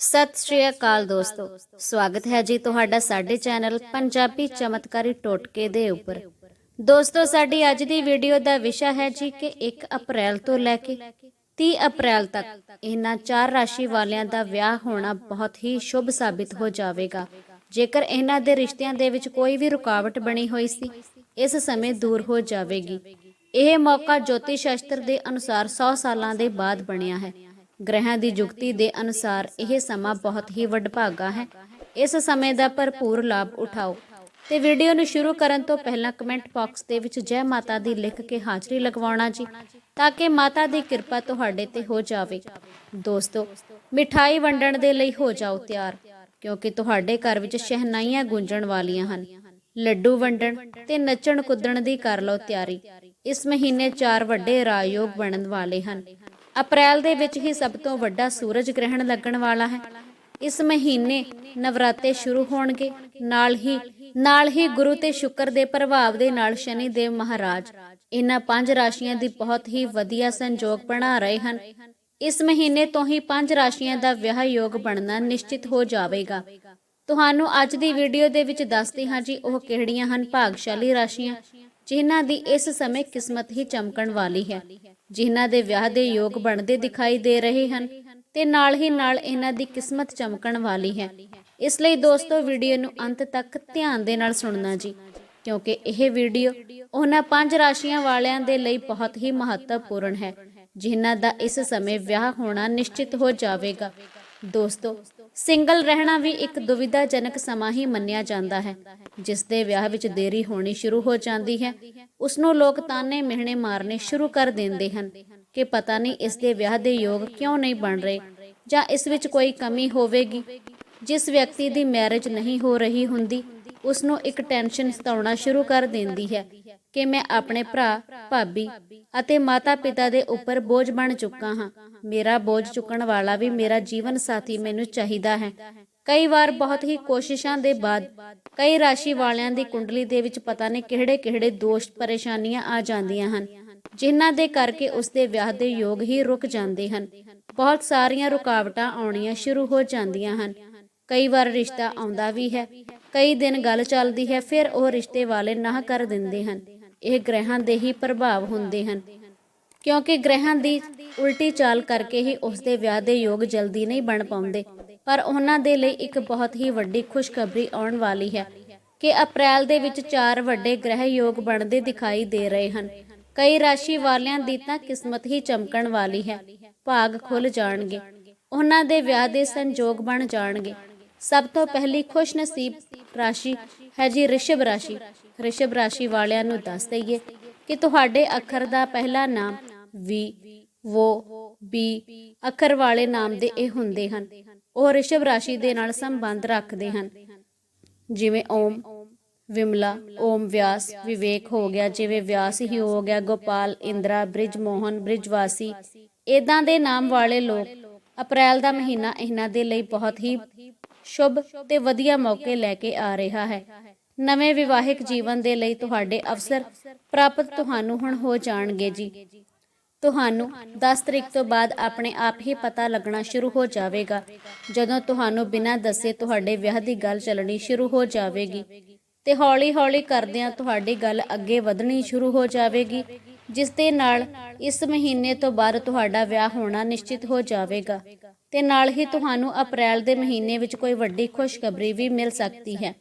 ਸਤਿ ਸ਼੍ਰੀ ਅਕਾਲ ਦੋਸਤੋ। ਸਵਾਗਤ ਹੈ ਜੀ ਤੁਹਾਡਾ ਸਾਡੇ ਚੈਨਲ ਪੰਜਾਬੀ ਚਮਤਕਾਰੀ ਟੋਟਕੇ ਦੇ ਉੱਪਰ। ਦੋਸਤੋ, ਸਾਡੀ ਅੱਜ ਦੀ ਵੀਡੀਓ ਦਾ ਵਿਸ਼ਾ ਹੈ ਜੀ ਕਿ 1 ਅਪ੍ਰੈਲ ਤੋਂ ਲੈ ਕੇ 30 ਅਪ੍ਰੈਲ ਤੱਕ ਇਹਨਾਂ ਚਾਰ ਰਾਸ਼ੀ ਵਾਲਿਆਂ ਦਾ ਵਿਆਹ ਹੋਣਾ ਬਹੁਤ ਹੀ ਸ਼ੁਭ ਸਾਬਿਤ ਹੋ ਜਾਵੇਗਾ। ਜੇਕਰ ਇਹਨਾਂ ਦੇ ਰਿਸ਼ਤਿਆਂ ਦੇ ਵਿੱਚ ਕੋਈ ਵੀ ਰੁਕਾਵਟ ਬਣੀ ਹੋਈ ਸੀ, ਇਸ ਸਮੇਂ ਦੂਰ ਹੋ ਜਾਵੇਗੀ। ਇਹ ਮੌਕਾ ਜੋਤੀ ਸ਼ਾਸਤਰ ਦੇ ਅਨੁਸਾਰ 100 ਸਾਲਾਂ ਦੇ ਬਾਅਦ ਬਣਿਆ ਹੈ। ਗ੍ਰਹਿਾਂ ਦੀ ਜੁਗਤੀ ਦੇ ਅਨੁਸਾਰ ਇਹ ਸਮਾਂ ਬਹੁਤ ਹੀ ਵਡਭਾਗਾ ਹੈ। ਇਸ ਸਮੇਂ ਦਾ ਭਰਪੂਰ ਲਾਭ ਉਠਾਓ। ਤੇ ਵੀਡੀਓ ਨੂੰ ਸ਼ੁਰੂ ਕਰਨ ਤੋਂ ਪਹਿਲਾਂ ਕਮੈਂਟ ਬਾਕਸ ਦੇ ਵਿੱਚ ਜੈ ਮਾਤਾ ਦੀ ਲਿਖ ਕੇ ਹਾਜ਼ਰੀ ਲਗਵਾਉਣਾ ਜੀ, ਤਾਂ ਕਿ ਮਾਤਾ ਦੀ ਕਿਰਪਾ ਤੁਹਾਡੇ ਤੇ ਹੋ ਜਾਵੇ। ਦੋਸਤੋ, ਮਿਠਾਈ ਵੰਡਣ ਦੇ ਲਈ ਹੋ ਜਾਓ ਤਿਆਰ, ਕਿਉਂਕਿ ਤੁਹਾਡੇ ਘਰ ਵਿੱਚ ਸ਼ਹਿਨਾਈਆਂ ਗੂੰਜਣ ਵਾਲੀਆਂ ਹਨ। ਲੱਡੂ ਵੰਡਣ ਤੇ ਨੱਚਣ ਕੁੱਦਣ ਦੀ ਕਰ ਲਓ ਤਿਆਰੀ। ਇਸ ਮਹੀਨੇ ਚਾਰ ਵੱਡੇ ਰਾਜਯੋਗ ਬਣਨ ਵਾਲੇ ਹਨ। ਅਪ੍ਰੈਲ ਦੇ ਵਿੱਚ ਹੀ ਸਭ ਤੋਂ ਵੱਡਾ ਸੂਰਜ ਗ੍ਰਹਿਣ ਲੱਗਣ ਵਾਲਾ ਹੈ। ਇਸ ਮਹੀਨੇ ਨਵਰਾਤੇ ਸ਼ੁਰੂ ਹੋਣਗੇ। ਨਾਲ ਹੀ ਨਾਲ ਹੀ ਗੁਰੂ ਤੇ ਸ਼ੁਕਰ ਦੇ ਪ੍ਰਭਾਵ ਦੇ ਨਾਲ ਸ਼ਨੀ ਦੇਵ ਮਹਾਰਾਜ। ਇਹਨਾਂ ਪੰਜ ਰਾਸ਼ੀਆਂ ਦੀ ਬਹੁਤ ਹੀ ਵਧੀਆ ਸੰਜੋਗ ਬਣਾ ਰਹੇ ਹਨ। ਇਸ ਮਹੀਨੇ ਤੋਂ ਹੀ ਪੰਜ ਰਾਸ਼ੀਆਂ ਦਾ ਵਿਆਹ ਯੋਗ ਬਣਨਾ ਨਿਸ਼ਚਿਤ ਹੋ ਜਾਵੇਗਾ। ਤੁਹਾਨੂੰ ਅੱਜ ਦੀ ਵੀਡੀਓ ਦੇ ਵਿੱਚ ਦੱਸਦੇ ਹਾਂ ਜੀ, ਉਹ ਕਿਹੜੀਆਂ ਹਨ ਭਾਗਸ਼ਾਲੀ ਰਾਸ਼ੀਆਂ, ਜਿਨ੍ਹਾਂ ਦੀ ਇਸ ਸਮੇਂ ਕਿਸਮਤ ਹੀ ਚਮਕਣ ਵਾਲੀ ਹੈ। ਜਿਨ੍ਹਾਂ ਦੇ ਵਿਆਹ ਦੇ ਯੋਗ ਬਣਦੇ ਦਿਖਾਈ ਦੇ ਰਹੇ ਹਨ ਤੇ ਨਾਲ ਹੀ ਨਾਲ ਇਹਨਾਂ ਦੀ ਕਿਸਮਤ ਚਮਕਣ ਵਾਲੀ ਹੈ। ਇਸ ਲਈ ਦੋਸਤੋ, ਵੀਡੀਓ ਨੂੰ ਅੰਤ ਤੱਕ ਧਿਆਨ ਦੇ ਨਾਲ ਸੁਣਨਾ ਜੀ, ਕਿਉਂਕਿ ਇਹ ਵੀਡੀਓ ਉਹਨਾਂ ਪੰਜ ਰਾਸ਼ੀਆਂ ਵਾਲਿਆਂ ਦੇ ਲਈ ਬਹੁਤ ਹੀ ਮਹੱਤਵਪੂਰਨ ਹੈ, ਜਿਨ੍ਹਾਂ ਦਾ ਇਸ ਸਮੇਂ ਵਿਆਹ ਹੋਣਾ ਨਿਸ਼ਚਿਤ ਹੋ ਜਾਵੇਗਾ। ਦੋਸਤੋ ਸਿੰਗਲ ਰਹਿਣਾ ਵੀ ਇੱਕ ਦੁਵਿਧਾਜਨਕ ਸਮਾਂ ਹੀ ਮੰਨਿਆ ਜਾਂਦਾ ਹੈ, ਜਿਸ ਦੇ ਵਿਆਹ ਵਿੱਚ ਦੇਰੀ ਹੋਣੀ ਸ਼ੁਰੂ ਹੋ ਜਾਂਦੀ ਹੈ। ਉਸ ਨੂੰ ਲੋਕ ਤਾਨੇ ਮਿਹਣੇ ਮਾਰਨੇ ਸ਼ੁਰੂ ਕਰ ਦਿੰਦੇ ਹਨ ਕਿ ਪਤਾ ਨਹੀਂ ਇਸ ਦੇ ਵਿਆਹ ਦੇ ਯੋਗ ਕਿਉਂ ਨਹੀਂ ਬਣ ਰਹੇ ਜਾਂ ਇਸ ਵਿੱਚ ਕੋਈ ਕਮੀ ਹੋਵੇਗੀ। ਜਿਸ ਵਿਅਕਤੀ ਦੀ ਮੈਰਿਜ ਨਹੀਂ ਹੋ ਰਹੀ ਹੁੰਦੀ ਉਸ ਨੂੰ ਇੱਕ ਟੈਨਸ਼ਨ ਸਤਾਉਣਾ ਸ਼ੁਰੂ ਕਰ ਦਿੰਦੀ ਹੈ ਕਿ ਮੈਂ ਆਪਣੇ ਭਰਾ, ਭਾਬੀ ਅਤੇ ਮਾਤਾ-ਪਿਤਾ ਦੇ ਉੱਪਰ ਬੋਝ ਬਣ ਚੁੱਕਾ ਹਾਂ। ਮੇਰਾ ਬੋਝ ਚੁੱਕਣ ਵਾਲਾ ਵੀ ਮੇਰਾ ਜੀਵਨ ਸਾਥੀ ਮੈਨੂੰ ਚਾਹੀਦਾ ਹੈ। ਕਈ ਵਾਰ ਬਹੁਤ ਹੀ ਕੋਸ਼ਿਸ਼ਾਂ ਦੇ ਬਾਅਦ, ਕਈ ਰਾਸ਼ੀ ਵਾਲਿਆਂ ਦੀ ਕੁੰਡਲੀ ਦੇ ਵਿੱਚ ਪਤਾ ਨਹੀਂ ਕਿਹੜੇ-ਕਿਹੜੇ ਦੋਸ਼, ਪਰੇਸ਼ਾਨੀਆਂ ਆ ਜਾਂਦੀਆਂ ਹਨ, ਜਿਨ੍ਹਾਂ ਦੇ ਕਰਕੇ ਉਸ ਦੇ ਵਿਆਹ ਦੇ ਯੋਗ ਹੀ ਰੁਕ ਜਾਂਦੇ ਹਨ। ਬਹੁਤ ਸਾਰੀਆਂ ਰੁਕਾਵਟਾਂ ਆਉਣੀਆਂ ਸ਼ੁਰੂ ਹੋ ਜਾਂਦੀਆਂ ਹਨ। ਕਈ ਵਾਰ ਰਿਸ਼ਤਾ ਆਉਂਦਾ ਵੀ ਹੈ, ਕਈ ਦਿਨ ਗੱਲ ਚੱਲਦੀ ਹੈ, ਫਿਰ ਉਹ ਰਿਸ਼ਤੇ ਵਾਲੇ ਨਾ ਕਰ ਦਿੰਦੇ ਹਨ। ਇਹ ਗ੍ਰਹਿਾਂ ਦੇ ਹੀ ਪ੍ਰਭਾਵ ਹੁੰਦੇ ਹਨ। ਕਿਉਂਕਿ ਗ੍ਰਹਿਾਂ ਦੀ ਉਲਟੀ ਚਾਲ ਕਰਕੇ ਹੀ ਉਸ ਦੇ ਵਿਆਹ ਦੇ ਯੋਗ ਜਲਦੀ ਨਹੀਂ ਬਣ ਪਾਉਂਦੇ। ਪਰ ਉਹਨਾਂ ਦੇ ਲਈ ਇੱਕ ਬਹੁਤ ਹੀ ਵੱਡੀ ਖੁਸ਼ਖਬਰੀ ਆਉਣ ਵਾਲੀ ਹੈ ਕਿ ਅਪ੍ਰੈਲ ਦੇ ਵਿੱਚ ਚਾਰ ਵੱਡੇ ਗ੍ਰਹਿ ਯੋਗ ਬਣਦੇ ਦਿਖਾਈ ਦੇ ਰਹੇ ਹਨ। ਕਈ ਰਾਸ਼ੀ ਵਾਲਿਆਂ ਦੀ ਤਾਂ ਕਿਸਮਤ ਹੀ ਚਮਕਣ ਵਾਲੀ ਹੈ। ਭਾਗ ਖੁੱਲ ਜਾਣਗੇ। ਉਹਨਾਂ ਦੇ ਵਿਆਹ ਦੇ ਸੰਜੋਗ ਬਣ ਜਾਣਗੇ। ਸਭ ਤੋਂ ਪਹਿਲੀ ਖੁਸ਼ ਨਸੀਬ ਰਾਸ਼ੀ ਹੈ ਜੀ ਰਿਸ਼ਭ ਰਾਸ਼ੀ। ਰਿਸ਼ਭ ਰਾਸ਼ੀ ਵਾਲਿਆਂ ਨੂੰ ਦੱਸ ਦਈਏ ਕਿ ਤੁਹਾਡੇ ਅੱਖਰ ਦਾ ਪਹਿਲਾ ਨਾਮ ਵੀ, ਵੋ, ਬੀ ਅੱਖਰ ਵਾਲੇ ਨਾਮ ਦੇ ਇਹ ਹੁੰਦੇ ਹਨ। ਉਹ ਰਿਸ਼ਭ ਰਾਸ਼ੀ ਦੇ ਨਾਲ ਸੰਬੰਧ ਰੱਖਦੇ ਹਨ। ਜਿਵੇਂ ਓਮ, ਵਿਮਲਾ, ਓਮ ਵਿਆਸ, ਵਿਵੇਕ ਹੋ ਗਿਆ, ਜਿਵੇਂ ਵਿਆਸ ਹੀ ਹੋ ਗਿਆ, ਗੋਪਾਲ, ਇੰਦਰਾ, ਬ੍ਰਿਜ ਮੋਹਨ, ਬ੍ਰਿਜਵਾਸੀ। ਇਦਾਂ ਦੇ ਨਾਮ ਵਾਲੇ ਲੋਕ ਅਪ੍ਰੈਲ ਦਾ ਮਹੀਨਾ ਇਹਨਾਂ ਦੇ ਲਈ ਬਹੁਤ ਹੀ ਸ਼ੁਭ ਤੇ ਵਧੀਆ ਮੌਕੇ ਲੈ ਕੇ ਆ ਰਿਹਾ ਹੈ। ਨਵੇਂ ਵਿਵਾਹਿਕ ਜੀਵਨ ਦੇ ਲਈ ਤੁਹਾਡੇ ਅਵਸਰ ਪ੍ਰਾਪਤ ਤੁਹਾਨੂੰ ਹੁਣ ਹੋ ਜਾਣਗੇ ਜੀ। ਤੁਹਾਨੂੰ 10 ਤਰੀਕ ਤੋਂ ਬਾਅਦ ਆਪਣੇ ਆਪ ਹੀ ਪਤਾ ਲੱਗਣਾ ਸ਼ੁਰੂ ਹੋ ਜਾਵੇਗਾ। ਜਦੋਂ ਤੁਹਾਨੂੰ ਬਿਨਾਂ ਦੱਸੇ ਤੁਹਾਡੇ ਵਿਆਹ ਦੀ ਗੱਲ ਚੱਲਣੀ ਸ਼ੁਰੂ ਹੋ ਜਾਵੇਗੀ ਤੇ ਹੌਲੀ-ਹੌਲੀ ਕਰਦਿਆਂ ਤੁਹਾਡੀ ਗੱਲ ਅੱਗੇ ਵਧਣੀ ਸ਼ੁਰੂ ਹੋ ਜਾਵੇਗੀ, ਜਿਸ ਦੇ ਨਾਲ ਇਸ ਮਹੀਨੇ ਤੋਂ ਬਾਅਦ ਤੁਹਾਡਾ ਵਿਆਹ ਹੋਣਾ ਨਿਸ਼ਚਿਤ ਹੋ ਜਾਵੇਗਾ। ਤੇ ਨਾਲ ਹੀ ਤੁਹਾਨੂੰ ਅਪ੍ਰੈਲ ਦੇ ਮਹੀਨੇ ਵਿੱਚ ਕੋਈ ਵੱਡੀ ਖੁਸ਼ਖਬਰੀ ਵੀ ਮਿਲ ਸਕਦੀ ਹੈ।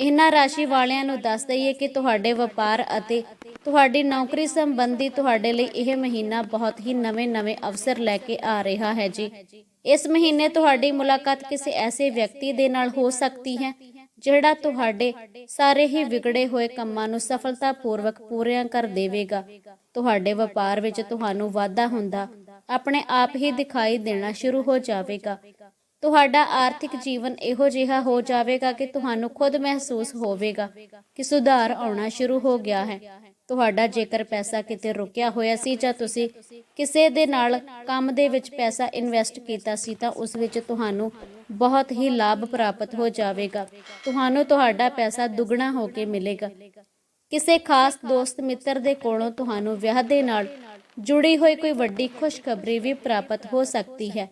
ਇਹਨਾਂ ਰਾਸ਼ੀ ਵਾਲਿਆਂ ਨੂੰ ਦੱਸ ਦਈਏ ਕਿ ਤੁਹਾਡੇ ਵਪਾਰ ਅਤੇ ਤੁਹਾਡੀ ਨੌਕਰੀ ਸੰਬੰਧੀ ਤੁਹਾਡੇ ਲਈ ਇਹ ਮਹੀਨਾ ਬਹੁਤ ਹੀ ਨਵੇਂ-ਨਵੇਂ ਅਵਸਰ ਲੈ ਕੇ ਆ ਰਿਹਾ ਹੈ ਜੀ। ਇਸ ਮਹੀਨੇ ਤੁਹਾਡੀ ਮੁਲਾਕਾਤ ਕਿਸੇ ਐਸੇ ਵਿਅਕਤੀ ਦੇ ਨਾਲ ਹੋ ਸਕਦੀ ਹੈ, ਜਿਹੜਾ ਤੁਹਾਡੇ ਸਾਰੇ ਹੀ ਵਿਗੜੇ ਹੋਏ ਕੰਮਾਂ ਨੂੰ ਸਫਲਤਾਪੂਰਵਕ ਪੂਰਿਆਂ ਕਰ ਦੇਵੇਗਾ। ਤੁਹਾਡੇ ਵਪਾਰ ਵਿੱਚ ਤੁਹਾਨੂੰ ਵਾਧਾ ਹੁੰਦਾ ਆਪਣੇ ਆਪ ਹੀ ਦਿਖਾਈ ਦੇਣਾ ਸ਼ੁਰੂ ਹੋ ਜਾਵੇਗਾ। ਤੁਹਾਡਾ ਆਰਥਿਕ ਜੀਵਨ ਇਹੋ ਜਿਹਾ ਹੋ ਜਾਵੇਗਾ ਕਿ ਤੁਹਾਨੂੰ ਖੁਦ ਮਹਿਸੂਸ ਹੋਵੇਗਾ ਕਿ ਸੁਧਾਰ ਆਉਣਾ ਸ਼ੁਰੂ ਹੋ ਗਿਆ ਹੈ। ਤੁਹਾਡਾ ਜੇਕਰ ਪੈਸਾ ਕਿਤੇ ਰੁਕਿਆ ਹੋਇਆ ਸੀ ਜਾਂ ਤੁਸੀਂ ਕਿਸੇ ਦੇ ਨਾਲ ਕੰਮ ਦੇ ਵਿੱਚ ਪੈਸਾ ਇਨਵੈਸਟ ਕੀਤਾ ਸੀ ਤਾਂ ਉਸ ਵਿੱਚ ਤੁਹਾਨੂੰ ਬਹੁਤ ਹੀ ਲਾਭ ਪ੍ਰਾਪਤ ਹੋ ਜਾਵੇਗਾ। ਤੁਹਾਨੂੰ ਤੁਹਾਡਾ ਪੈਸਾ ਦੁੱਗਣਾ ਹੋ ਕੇ ਮਿਲੇਗਾ। ਕਿਸੇ ਖਾਸ ਦੋਸਤ ਮਿੱਤਰ ਦੇ ਕੋਲੋਂ ਤੁਹਾਨੂੰ ਵਿਆਹ ਦੇ ਨਾਲ ਜੁੜੀ ਹੋਈ ਕੋਈ ਵੱਡੀ ਖੁਸ਼ਖਬਰੀ ਵੀ ਪ੍ਰਾਪਤ ਹੋ ਸਕਦੀ ਹੈ।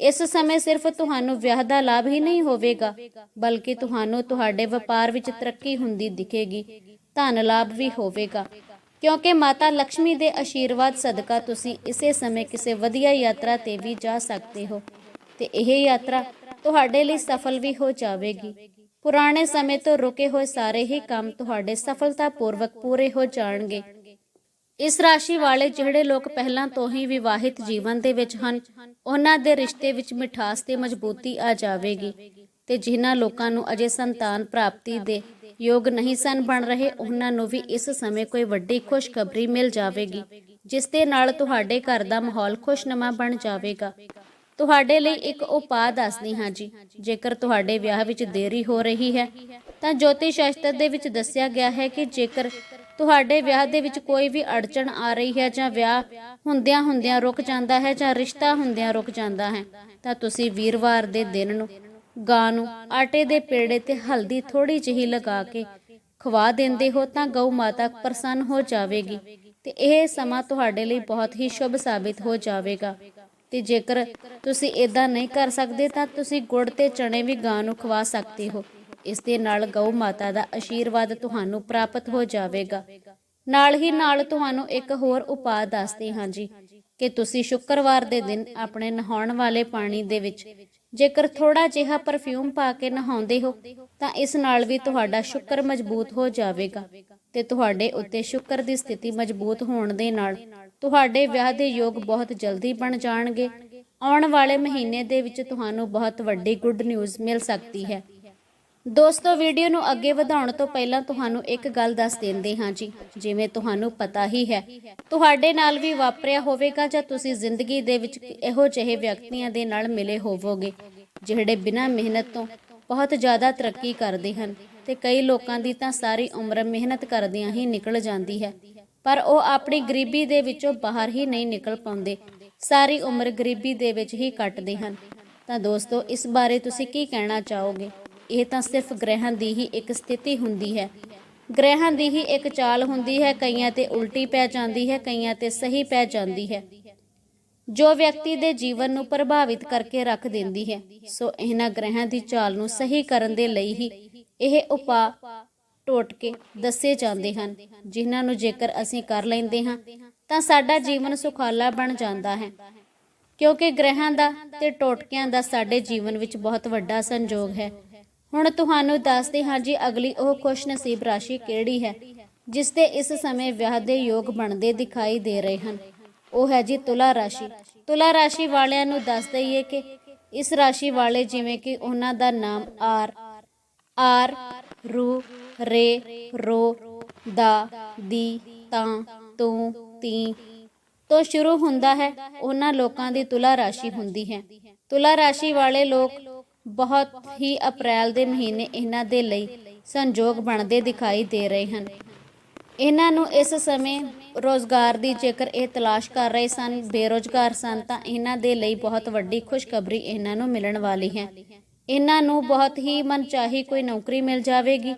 ਇਸ ਸਮੇਂ ਸਿਰਫ ਤੁਹਾਨੂੰ ਵਿਆਹ ਦਾ ਲਾਭ ਹੀ ਨਹੀਂ ਹੋਵੇਗਾ, ਬਲਕਿ ਤੁਹਾਨੂੰ ਤੁਹਾਡੇ ਵਪਾਰ ਵਿੱਚ ਤਰੱਕੀ ਹੁੰਦੀ ਦਿਖੇਗੀ, ਧਨ ਲਾਭ ਵੀ ਹੋਵੇਗਾ। ਕਿਉਂਕਿ ਮਾਤਾ ਲక్ష్ਮੀ ਦੇ ਆਸ਼ੀਰਵਾਦ ਸਦਕਾ ਤੁਸੀਂ ਇਸੇ ਸਮੇਂ ਕਿਸੇ ਵਧੀਆ ਯਾਤਰਾ ਤੇ ਵੀ ਜਾ ਸਕਦੇ ਹੋ ਤੇ ਇਹ ਯਾਤਰਾ ਤੁਹਾਡੇ ਲਈ ਸਫਲ ਵੀ ਹੋ ਜਾਵੇਗੀ। ਪੁਰਾਣੇ ਸਮੇਂ ਤੋਂ ਰੁਕੇ ਹੋਏ ਸਾਰੇ ਹੀ ਕੰਮ ਤੁਹਾਡੇ ਸਫਲਤਾਪੂਰਵਕ ਪੂਰੇ ਹੋ ਜਾਣਗੇ। ਇਸ ਰਾਸ਼ੀ ਵਾਲੇ ਜਿਹੜੇ ਲੋਕ ਪਹਿਲਾਂ ਤੋਂ ਹੀ ਵਿਵਾਹਿਤ ਜੀਵਨ ਦੇ ਵਿੱਚ ਹਨ, ਉਹਨਾਂ ਦੇ ਰਿਸ਼ਤੇ ਵਿੱਚ ਮਿਠਾਸ ਤੇ ਮਜ਼ਬੂਤੀ ਆ ਜਾਵੇਗੀ ਤੇ ਜਿਨ੍ਹਾਂ ਲੋਕਾਂ ਨੂੰ ਅਜੇ ਸੰਤਾਨ ਪ੍ਰਾਪਤੀ ਦੇ ਯੋਗ ਨਹੀਂ ਸਨ ਬਣ ਰਹੇ, ਉਹਨਾਂ ਨੂੰ ਵੀ ਇਸ ਸਮੇਂ ਕੋਈ ਵੱਡੀ ਖੁਸ਼ਖਬਰੀ ਮਿਲ ਜਾਵੇਗੀ, ਜਿਸ ਦੇ ਨਾਲ ਤੁਹਾਡੇ ਘਰ ਦਾ ਮਾਹੌਲ ਖੁਸ਼ਨੁਮਾ ਬਣ ਜਾਵੇਗਾ। ਤੁਹਾਡੇ ਲਈ ਇੱਕ ਉਪਾਅ ਦੱਸਦੀ ਹਾਂ ਜੀ, ਜੇਕਰ ਤੁਹਾਡੇ ਵਿਆਹ ਵਿੱਚ ਦੇਰੀ ਹੋ ਰਹੀ ਹੈ, ਤਾਂ ਜੋਤਿਸ਼ ਸ਼ਾਸਤਰ ਦੇ ਵਿੱਚ ਦੱਸਿਆ ਗਿਆ ਹੈ ਕਿ ਜੇਕਰ ਤੁਹਾਡੇ ਵਿਆਹ ਦੇ ਵਿੱਚ ਕੋਈ ਵੀ ਅੜਚਣ ਆ ਰਹੀ ਹੈ ਜਾਂ ਵਿਆਹ ਹੁੰਦਿਆਂ ਹੁੰਦਿਆਂ ਰੁਕ ਜਾਂਦਾ ਹੈ ਜਾਂ ਰਿਸ਼ਤਾ ਹੁੰਦਿਆਂ ਰੁਕ ਜਾਂਦਾ ਹੈ, ਤਾਂ ਤੁਸੀਂ ਵੀਰਵਾਰ ਦੇ ਦਿਨ ਨੂੰ ਗਾਂ ਨੂੰ ਆਟੇ ਦੇ ਪੇੜੇ ਤੇ ਹਲਦੀ ਥੋੜੀ ਜਿਹੀ ਲਗਾ ਕੇ ਖਵਾ ਦਿੰਦੇ ਹੋ ਤਾਂ ਗਊ ਮਾਤਾ ਪ੍ਰਸੰਨ ਹੋ ਜਾਵੇਗੀ ਤੇ ਇਹ ਸਮਾਂ ਤੁਹਾਡੇ ਲਈ ਬਹੁਤ ਹੀ ਸ਼ੁਭ ਸਾਬਿਤ ਹੋ ਜਾਵੇਗਾ। ਤੇ ਜੇਕਰ ਤੁਸੀਂ ਇਦਾਂ ਨਹੀਂ ਕਰ ਸਕਦੇ ਤਾਂ ਤੁਸੀਂ ਗੁੜ ਤੇ ਚਣੇ ਵੀ ਗਾਂ ਨੂੰ ਖਵਾ ਸਕਦੇ ਹੋ। ਇਸ ਦੇ ਨਾਲ ਗਊ ਮਾਤਾ ਦਾ ਆਸ਼ੀਰਵਾਦ ਤੁਹਾਨੂੰ ਪ੍ਰਾਪਤ ਹੋ ਜਾਵੇਗਾ। ਨਾਲ ਹੀ ਨਾਲ ਤੁਹਾਨੂੰ ਇੱਕ ਹੋਰ ਉਪਾਅ ਦੱਸਦੇ ਹਾਂ ਜੀ, ਕਿ ਤੁਸੀਂ ਸ਼ੁੱਕਰਵਾਰ ਦੇ ਦਿਨ ਆਪਣੇ ਨਹਾਉਣ ਵਾਲੇ ਪਾਣੀ ਦੇ ਵਿੱਚ ਜੇਕਰ ਥੋੜਾ ਜਿਹਾ ਪਰਫਿਊਮ ਪਾ ਕੇ ਨਹਾਉਂਦੇ ਹੋ, ਤਾਂ ਇਸ ਨਾਲ ਵੀ ਤੁਹਾਡਾ ਸ਼ੁੱਕਰ ਮਜ਼ਬੂਤ ਹੋ ਜਾਵੇਗਾ ਤੇ ਤੁਹਾਡੇ ਉੱਤੇ ਸ਼ੁਕਰ ਦੀ ਸਥਿਤੀ ਮਜ਼ਬੂਤ ਹੋਣ ਦੇ ਨਾਲ ਤੁਹਾਡੇ ਵਿਆਹ ਦੇ ਯੋਗ ਬਹੁਤ ਜਲਦੀ ਬਣ ਜਾਣਗੇ। ਆਉਣ ਵਾਲੇ ਮਹੀਨੇ ਦੇ ਵਿੱਚ ਤੁਹਾਨੂੰ ਬਹੁਤ ਵੱਡੀ ਗੁੱਡ ਨਿਊਜ਼ ਮਿਲ ਸਕਦੀ ਹੈ। ਦੋਸਤੋ, ਵੀਡੀਓ ਨੂੰ ਅੱਗੇ ਵਧਾਉਣ ਤੋਂ ਪਹਿਲਾਂ ਤੁਹਾਨੂੰ ਇੱਕ ਗੱਲ ਦੱਸ ਦਿੰਦੇ ਹਾਂ ਜੀ। ਜਿਵੇਂ ਤੁਹਾਨੂੰ ਪਤਾ ਹੀ ਹੈ, ਤੁਹਾਡੇ ਨਾਲ ਵੀ ਵਾਪਰਿਆ ਹੋਵੇਗਾ ਜਾਂ ਤੁਸੀਂ ਜ਼ਿੰਦਗੀ ਦੇ ਵਿੱਚ ਇਹੋ ਜਿਹੇ ਵਿਅਕਤੀਆਂ ਦੇ ਨਾਲ ਮਿਲੇ ਹੋਵੋਗੇ, ਜਿਹੜੇ ਬਿਨਾਂ ਮਿਹਨਤ ਤੋਂ ਬਹੁਤ ਜ਼ਿਆਦਾ ਤਰੱਕੀ ਕਰਦੇ ਹਨ ਤੇ ਕਈ ਲੋਕਾਂ ਦੀ ਤਾਂ ਸਾਰੀ ਉਮਰ ਮਿਹਨਤ ਕਰਦਿਆਂ ਹੀ ਨਿਕਲ ਜਾਂਦੀ ਹੈ। ਪਰ ਉਹ ਆਪਣੀ ਗਰੀਬੀ ਦੇ ਵਿੱਚੋਂ ਬਾਹਰ ਹੀ ਨਹੀਂ ਨਿਕਲ ਪਾਉਂਦੇ, ਸਾਰੀ ਉਮਰ ਗਰੀਬੀ ਦੇ ਵਿੱਚ ਹੀ ਕੱਟਦੇ ਹਨ। ਤਾਂ ਦੋਸਤੋ, ਇਸ ਬਾਰੇ ਤੁਸੀਂ ਕੀ ਕਹਿਣਾ ਚਾਹੋਗੇ? ਇਹ ਤਾਂ ਸਿਰਫ ਗ੍ਰਹਿਾਂ ਦੀ ਹੀ ਇੱਕ ਸਥਿਤੀ ਹੁੰਦੀ ਹੈ। ਗ੍ਰਹਿਾਂ ਦੀ ਹੀ ਇੱਕ ਚਾਲ ਹੁੰਦੀ ਹੈ, ਕਈਆਂ ਤੇ ਉਲਟੀ ਪੈ ਜਾਂਦੀ ਹੈ, ਕਈਆਂ ਤੇ ਸਹੀ ਪੈ ਜਾਂਦੀ ਹੈ। ਜੋ ਵਿਅਕਤੀ ਦੇ ਜੀਵਨ ਨੂੰ ਪ੍ਰਭਾਵਿਤ ਕਰਕੇ ਰੱਖ ਦਿੰਦੀ ਹੈ, ਸੋ ਇਹਨਾਂ ਗ੍ਰਹਿਾਂ ਦੀ ਚਾਲ ਨੂੰ ਸਹੀ ਕਰਨ ਦੇ ਲਈ ਹੀ ਇਹ ਉਪਾਅ ਟੋਟਕੇ ਦੱਸੇ ਜਾਂਦੇ ਹਨ, ਜਿਨ੍ਹਾਂ ਨੂੰ ਜੇਕਰ ਅਸੀਂ ਕਰ ਲੈਂਦੇ ਹਾਂ, ਤਾਂ ਸਾਡਾ ਜੀਵਨ ਸੁਖਾਲਾ ਬਣ ਜਾਂਦਾ ਹੈ। ਕਿਉਂਕਿ ਗ੍ਰਹਿਾਂ ਦਾ ਤੇ ਟੋਟਕਿਆਂ ਦਾ ਸਾਡੇ ਜੀਵਨ ਵਿੱਚ ਬਹੁਤ ਵੱਡਾ ਸੰਯੋਗ ਹੈ। ਹੁਣ ਤੁਹਾਨੂੰ ਦੱਸਦੇ ਹਾਂ ਜੀ, ਅਗਲੀ ਉਹ ਖੁਸ਼ ਰਾਸ਼ੀ ਕਿਹੜੀ ਹੈ ਜਿਸ ਦੇ ਇਸ ਸਮੇਂ ਵਿਆਹ ਦੇ ਯੋਗ ਬਣਦੇ ਦਿਖਾਈ ਦੇ ਰਹੇ ਹਨ। ਉਹ ਹੈ ਜੀ ਤੁਲਾ ਰਾਸ਼ੀ। ਤੁਲਾ ਰਾਸ਼ੀ ਵਾਲਿਆਂ ਨੂੰ ਦੱਸ ਦਈਏ ਕਿ ਇਸ ਰਾਸ਼ੀ ਵਾਲੇ ਜਿਵੇਂ ਕਿ ਉਹਨਾਂ ਦਾ ਨਾਮ ਆਰ ਆਰ, ਰੂ, ਰੇ, ਰੋ, ਦਾ, ਦੀ, ਤਾਂ, ਤੂੰ, ਤੀ ਤੋਂ ਸ਼ੁਰੂ ਹੁੰਦਾ ਹੈ। ਉਹਨਾਂ ਲੋਕਾਂ ਦੀ ਤੁਲਾ ਰਾਸ਼ੀ ਹੁੰਦੀ ਹੈ। ਤੁਲਾ ਰਾਸ਼ੀ ਵਾਲੇ ਲੋਕ ਬਹੁਤ ਹੀ ਅਪ੍ਰੈਲ ਦੇ ਮਹੀਨੇ ਇਹਨਾਂ ਦੇ ਲਈ ਸੰਜੋਗ ਬਣਦੇ ਦਿਖਾਈ ਦੇ ਰਹੇ ਹਨ। ਇਹਨਾਂ ਨੂੰ ਇਸ ਸਮੇਂ ਰੋਜ਼ਗਾਰ ਦੀ ਜੇਕਰ ਇਹ ਤਲਾਸ਼ ਕਰ ਰਹੇ ਸਨ, ਬੇਰੋਜ਼ਗਾਰ ਸਨ, ਤਾਂ ਇਹਨਾਂ ਦੇ ਲਈ ਬਹੁਤ ਵੱਡੀ ਖੁਸ਼ਖਬਰੀ ਇਹਨਾਂ ਨੂੰ ਮਿਲਣ ਵਾਲੀ ਹੈ। ਇਹਨਾਂ ਨੂੰ ਬਹੁਤ ਹੀ ਮਨਚਾਹੀ ਕੋਈ ਨੌਕਰੀ ਮਿਲ ਜਾਵੇਗੀ।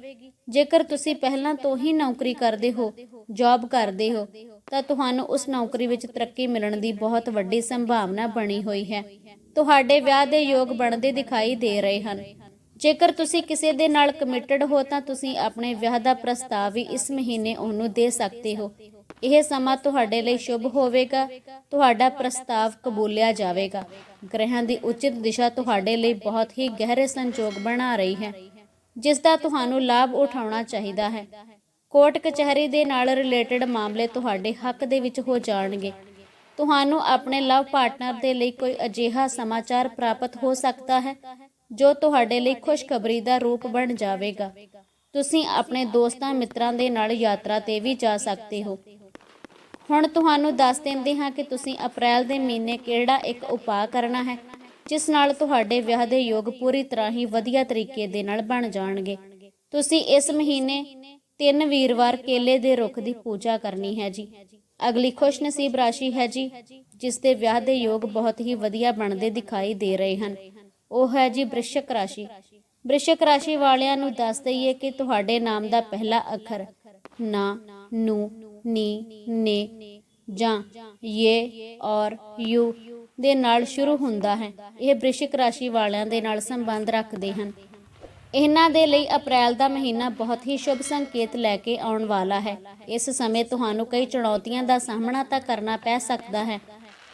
ਜੇਕਰ ਤੁਸੀਂ ਪਹਿਲਾਂ ਤੋਂ ਹੀ ਨੌਕਰੀ ਕਰਦੇ ਹੋ, ਜੌਬ ਕਰਦੇ ਹੋ, ਤਾਂ ਤੁਹਾਨੂੰ ਉਸ ਨੌਕਰੀ ਵਿੱਚ ਤਰੱਕੀ ਮਿਲਣ ਦੀ ਬਹੁਤ ਵੱਡੀ ਸੰਭਾਵਨਾ ਬਣੀ ਹੋਈ ਹੈ। ਤੁਹਾਡੇ ਵਿਆਹ ਦੇ ਯੋਗ ਬਣਦੇ ਦਿਖਾਈ ਦੇ ਰਹੇ ਹਨ। ਜੇਕਰ ਤੁਸੀਂ ਕਿਸੇ ਦੇ ਨਾਲ ਕਮਿਟਡ ਹੋ ਤਾਂ ਤੁਸੀਂ ਆਪਣੇ ਵਿਆਹ ਦਾ ਪ੍ਰਸਤਾਵ ਵੀ ਇਸ ਮਹੀਨੇ ਉਹਨੂੰ ਦੇ ਸਕਦੇ ਹੋ। ਇਹ ਸਮਾਂ ਤੁਹਾਡੇ ਲਈ ਸ਼ੁਭ ਹੋਵੇਗਾ। ਤੁਹਾਡਾ ਪ੍ਰਸਤਾਵ ਕਬੂਲਿਆ ਜਾਵੇਗਾ। ਗ੍ਰਹਿਾਂ ਦੀ ਉਚਿਤ ਦਿਸ਼ਾ ਤੁਹਾਡੇ ਲਈ ਬਹੁਤ ਹੀ ਗਹਿਰੇ ਸੰਜੋਗ ਬਣਾ ਰਹੀ ਹੈ, ਜਿਸ ਦਾ ਤੁਹਾਨੂੰ ਲਾਭ ਉਠਾਉਣਾ ਚਾਹੀਦਾ ਹੈ। ਕੋਰਟ ਕਚਹਿਰੀ ਦੇ ਨਾਲ ਰਿਲੇਟਡ ਮਾਮਲੇ ਤੁਹਾਡੇ ਹੱਕ ਦੇ ਵਿੱਚ ਹੋ ਜਾਣਗੇ। ਤੁਹਾਨੂੰ ਆਪਣੇ ਲਵ ਪਾਰਟਨਰ ਦੇ ਲਈ ਕੋਈ ਅਜਿਹਾ ਸਮਾਚਾਰ ਪ੍ਰਾਪਤ ਹੋ ਸਕਦਾ ਹੈ, ਜੋ ਤੁਹਾਡੇ ਲਈ ਖੁਸ਼ਖਬਰੀ ਦਾ ਰੂਪ ਬਣ ਜਾਵੇਗਾ। ਤੁਸੀਂ ਆਪਣੇ ਦੋਸਤਾਂ ਮਿੱਤਰਾਂ ਦੇ ਨਾਲ ਯਾਤਰਾ ਤੇ ਵੀ ਜਾ ਸਕਦੇ ਹੋ। ਹੁਣ ਤੁਹਾਨੂੰ ਦੱਸ ਦਿੰਦੇ ਹਾਂ ਕਿ ਤੁਸੀਂ ਅਪ੍ਰੈਲ ਦੇ ਮਹੀਨੇ ਕਿਹੜਾ ਇੱਕ ਉਪਾਅ ਕਰਨਾ ਹੈ, ਜਿਸ ਨਾਲ ਤੁਹਾਡੇ ਵਿਆਹ ਦੇ ਯੋਗ ਪੂਰੀ ਤਰ੍ਹਾਂ ਹੀ ਵਧੀਆ ਤਰੀਕੇ ਦੇ ਨਾਲ ਬਣ ਜਾਣਗੇ। ਤੁਸੀਂ ਇਸ ਮਹੀਨੇ ਤਿੰਨ ਵੀਰਵਾਰ ਕੇਲੇ ਦੇ ਰੁੱਖ ਦੀ ਪੂਜਾ ਕਰਨੀ ਹੈ ਜੀ। ਅਗਲੀ ਖੁਸ਼ ਨਸੀਬ ਰਾਸ਼ੀ ਹੈ ਜੀ, ਜਿਸ ਦੇ ਵਿਆਹ ਦੇ ਯੋਗ ਬਹੁਤ ਹੀ ਵਧੀਆ ਬਣਦੇ ਦਿਖਾਈ ਦੇ ਰਹੇ ਹਨ। ਉਹ ਹੈ ਜੀ ਬ੍ਰਿਸ਼ਕ ਰਾਸ਼ੀ। ਬ੍ਰਿਸ਼ਕ ਰਾਸ਼ੀ ਵਾਲਿਆਂ ਨੂੰ ਦੱਸ ਦਈਏ ਕਿ ਤੁਹਾਡੇ ਨਾਮ ਦਾ ਪਹਿਲਾ ਅੱਖਰ ਨਾ, ਨੂੰ, ਨੀ, ਨੇ ਜਾਂ ਯੇ ਔਰ ਯੂ ਦੇ ਨਾਲ ਸ਼ੁਰੂ ਹੁੰਦਾ ਹੈ। ਇਹ ਬ੍ਰਿਸ਼ਿਕ ਰਾਸ਼ੀ ਵਾਲਿਆਂ ਦੇ ਨਾਲ ਸੰਬੰਧ ਰੱਖਦੇ ਹਨ। ਇਹਨਾਂ ਦੇ ਲਈ ਅਪ੍ਰੈਲ ਦਾ ਮਹੀਨਾ ਬਹੁਤ ਹੀ ਸ਼ੁਭ ਸੰਕੇਤ ਲੈ ਕੇ ਆਉਣ ਵਾਲਾ ਹੈ। ਇਸ ਸਮੇਂ ਤੁਹਾਨੂੰ ਕਈ ਚੁਣੌਤੀਆਂ ਦਾ ਸਾਹਮਣਾ ਤਾਂ ਕਰਨਾ ਪੈ ਸਕਦਾ ਹੈ,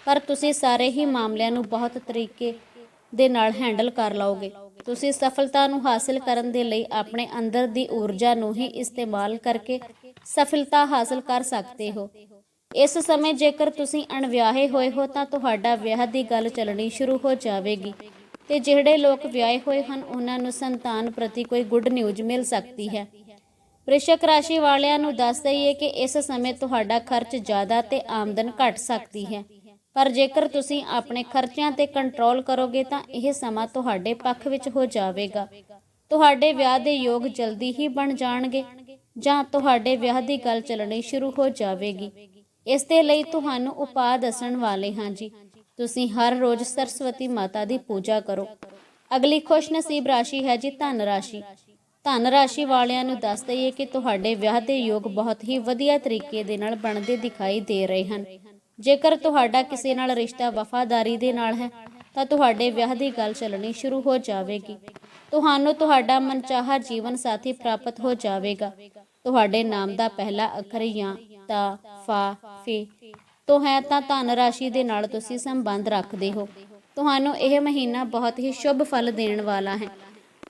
ਪਰ ਤੁਸੀਂ ਸਾਰੇ ਹੀ ਮਾਮਲਿਆਂ ਨੂੰ ਬਹੁਤ ਤਰੀਕੇ ਦੇ ਨਾਲ ਹੈਂਡਲ ਕਰ ਲਓਗੇ। ਤੁਸੀਂ ਸਫਲਤਾ ਨੂੰ ਹਾਸਲ ਕਰਨ ਦੇ ਲਈ ਆਪਣੇ ਅੰਦਰ ਦੀ ਊਰਜਾ ਨੂੰ ਹੀ ਇਸਤੇਮਾਲ ਕਰਕੇ ਸਫਲਤਾ ਹਾਸਲ ਕਰ ਸਕਦੇ ਹੋ। ਇਸ ਸਮੇਂ ਜੇਕਰ ਤੁਸੀਂ ਅਣਵਿਆਹੇ ਹੋਏ ਹੋ ਤਾਂ ਤੁਹਾਡਾ ਵਿਆਹ ਦੀ ਗੱਲ ਚੱਲਣੀ ਸ਼ੁਰੂ ਹੋ ਜਾਵੇਗੀ। ਤੇ ਜਿਹੜੇ ਲੋਕ ਵਿਆਹੇ ਹੋਏ ਹਨ, ਉਹਨਾਂ ਨੂੰ ਸੰਤਾਨ ਪ੍ਰਤੀ ਕੋਈ ਗੁੱਡ ਨਿਊਜ਼ ਮਿਲ ਸਕਦੀ ਹੈ। ਵ੍ਰਿਸ਼ਕ ਰਾਸ਼ੀ ਵਾਲਿਆਂ ਨੂੰ ਦੱਸ ਦਈਏ ਕਿ ਇਸ ਸਮੇਂ ਤੁਹਾਡਾ ਖਰਚ ਜ਼ਿਆਦਾ ਤੇ ਆਮਦਨ ਘਟ ਸਕਦੀ ਹੈ। ਪਰ ਜੇਕਰ ਤੁਸੀਂ ਆਪਣੇ ਖਰਚਿਆਂ ਤੇ ਕੰਟਰੋਲ ਕਰੋਗੇ, ਤਾਂ ਇਹ ਸਮਾਂ ਤੁਹਾਡੇ ਪੱਖ ਵਿੱਚ ਹੋ ਜਾਵੇਗਾ। ਤੁਹਾਡੇ ਵਿਆਹ ਦੇ ਯੋਗ ਜਲਦੀ ਹੀ ਬਣ ਜਾਣਗੇ, ਜਾਂ ਤੁਹਾਡੇ ਵਿਆਹ ਦੀ ਗੱਲ ਚੱਲਣੀ ਸ਼ੁਰੂ ਹੋ ਜਾਵੇਗੀ। ਇਸ ਦੇ ਲਈ ਤੁਹਾਨੂੰ ਉਪਾਅ ਦੱਸਣ ਵਾਲੇ ਹਾਂ ਜੀ। ਤੁਸੀਂ ਹਰ ਰੋਜ਼ ਸਰਸਵਤੀ ਮਾਤਾ ਦੀ ਪੂਜਾ ਕਰੋ। ਅਗਲੀ ਖੁਸ਼ ਨਸੀਬ ਰਾਸ਼ੀ ਹੈ ਜੀ ਧਨ ਰਾਸ਼ੀ। ਧਨ ਰਾਸ਼ੀ ਵਾਲਿਆਂ ਨੂੰ ਦੱਸ ਦਈਏ ਕਿ ਤੁਹਾਡੇ ਵਿਆਹ ਦੇ ਯੋਗ ਬਹੁਤ ਹੀ ਵਧੀਆ ਤਰੀਕੇ ਦੇ ਨਾਲ ਬਣਦੇ ਦਿਖਾਈ ਦੇ ਰਹੇ ਹਨ। ਜੇਕਰ ਤੁਹਾਡਾ ਕਿਸੇ ਨਾਲ ਰਿਸ਼ਤਾ ਵਫਾਦਾਰੀ ਦੇ ਨਾਲ ਹੈ, ਤਾਂ ਤੁਹਾਡੇ ਵਿਆਹ ਦੀ ਗੱਲ ਚੱਲਣੀ ਸ਼ੁਰੂ ਹੋ ਜਾਵੇਗੀ। ਤੁਹਾਨੂੰ ਤੁਹਾਡਾ ਮਨਚਾਹਾ ਜੀਵਨ ਸਾਥੀ ਪ੍ਰਾਪਤ ਹੋ ਜਾਵੇਗਾ। ਤੁਹਾਡੇ ਨਾਮ ਦਾ ਪਹਿਲਾ ਅੱਖਰ ਜਾਂ ਤਾ, ਫਾ, ਫੇ ਤੋਂ ਹੈ ਤਾਂ ਧਨ ਰਾਸ਼ੀ ਦੇ ਨਾਲ ਤੁਸੀਂ ਸੰਬੰਧ ਰੱਖਦੇ ਹੋ। ਤੁਹਾਨੂੰ ਇਹ ਮਹੀਨਾ ਬਹੁਤ ਹੀ ਸ਼ੁਭ ਫਲ ਦੇਣ ਵਾਲਾ ਹੈ।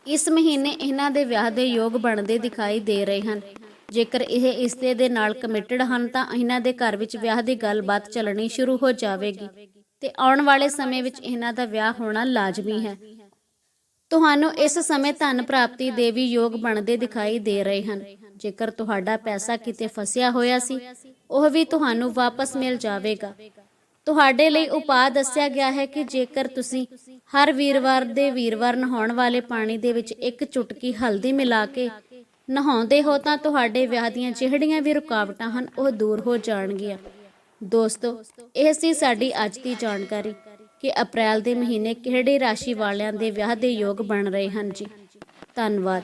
ਇਸ ਮਹੀਨੇ ਇਹਨਾਂ ਦੇ ਵਿਆਹ ਦੇ ਯੋਗ ਬਣਦੇ ਦਿਖਾਈ ਦੇ ਰਹੇ ਹਨ। ਜੇਕਰ ਇਹ ਇਸਤੇ ਦੇ ਨਾਲ ਕਮਿਟਡ ਹਨ ਤਾਂ ਇਹਨਾਂ ਦੇ ਘਰ ਵਿੱਚ ਵਿਆਹ ਦੀ ਗੱਲਬਾਤ ਚੱਲਣੀ ਸ਼ੁਰੂ ਹੋ ਜਾਵੇਗੀ ਤੇ ਆਉਣ ਵਾਲੇ ਸਮੇਂ ਵਿੱਚ ਇਹਨਾਂ ਦਾ ਵਿਆਹ ਹੋਣਾ ਲਾਜ਼ਮੀ ਹੈ। ਤੁਹਾਨੂੰ ਇਸ ਸਮੇਂ ਧਨ ਪ੍ਰਾਪਤੀ ਦੇ ਵੀ ਯੋਗ ਬਣਦੇ ਦਿਖਾਈ ਦੇ ਰਹੇ ਹਨ। ਜੇਕਰ ਤੁਹਾਡਾ ਪੈਸਾ ਕਿਤੇ ਫਸਿਆ ਹੋਇਆ ਸੀ, ਉਹ ਵੀ ਤੁਹਾਨੂੰ ਵਾਪਸ ਮਿਲ ਜਾਵੇਗਾ। ਤੁਹਾਡੇ ਲਈ ਉਪਾਅ ਦੱਸਿਆ ਗਿਆ ਹੈ ਕਿ ਜੇਕਰ ਤੁਸੀਂ ਹਰ ਵੀਰਵਾਰ ਦੇ ਵੀਰਵਾਰ ਨਹਾਉਣ ਵਾਲੇ ਪਾਣੀ ਦੇ ਵਿੱਚ ਇੱਕ ਚੁਟਕੀ ਹਲਦੀ ਮਿਲਾ ਕੇ ਨਹਾਉਂਦੇ ਹੋ ਤਾਂ ਤੁਹਾਡੇ ਵਿਆਹ ਦੀਆਂ ਜਿਹੜੀਆਂ ਵੀ ਰੁਕਾਵਟਾਂ ਹਨ, ਉਹ ਦੂਰ ਹੋ ਜਾਣਗੀਆਂ। ਦੋਸਤੋ, ਇਹ ਸੀ ਸਾਡੀ ਅੱਜ ਦੀ ਜਾਣਕਾਰੀ ਕਿ ਅਪ੍ਰੈਲ ਦੇ ਮਹੀਨੇ ਕਿਹੜੇ ਰਾਸ਼ੀ ਵਾਲਿਆਂ ਦੇ ਵਿਆਹ ਦੇ ਯੋਗ ਬਣ ਰਹੇ ਹਨ ਜੀ। ਧੰਨਵਾਦ।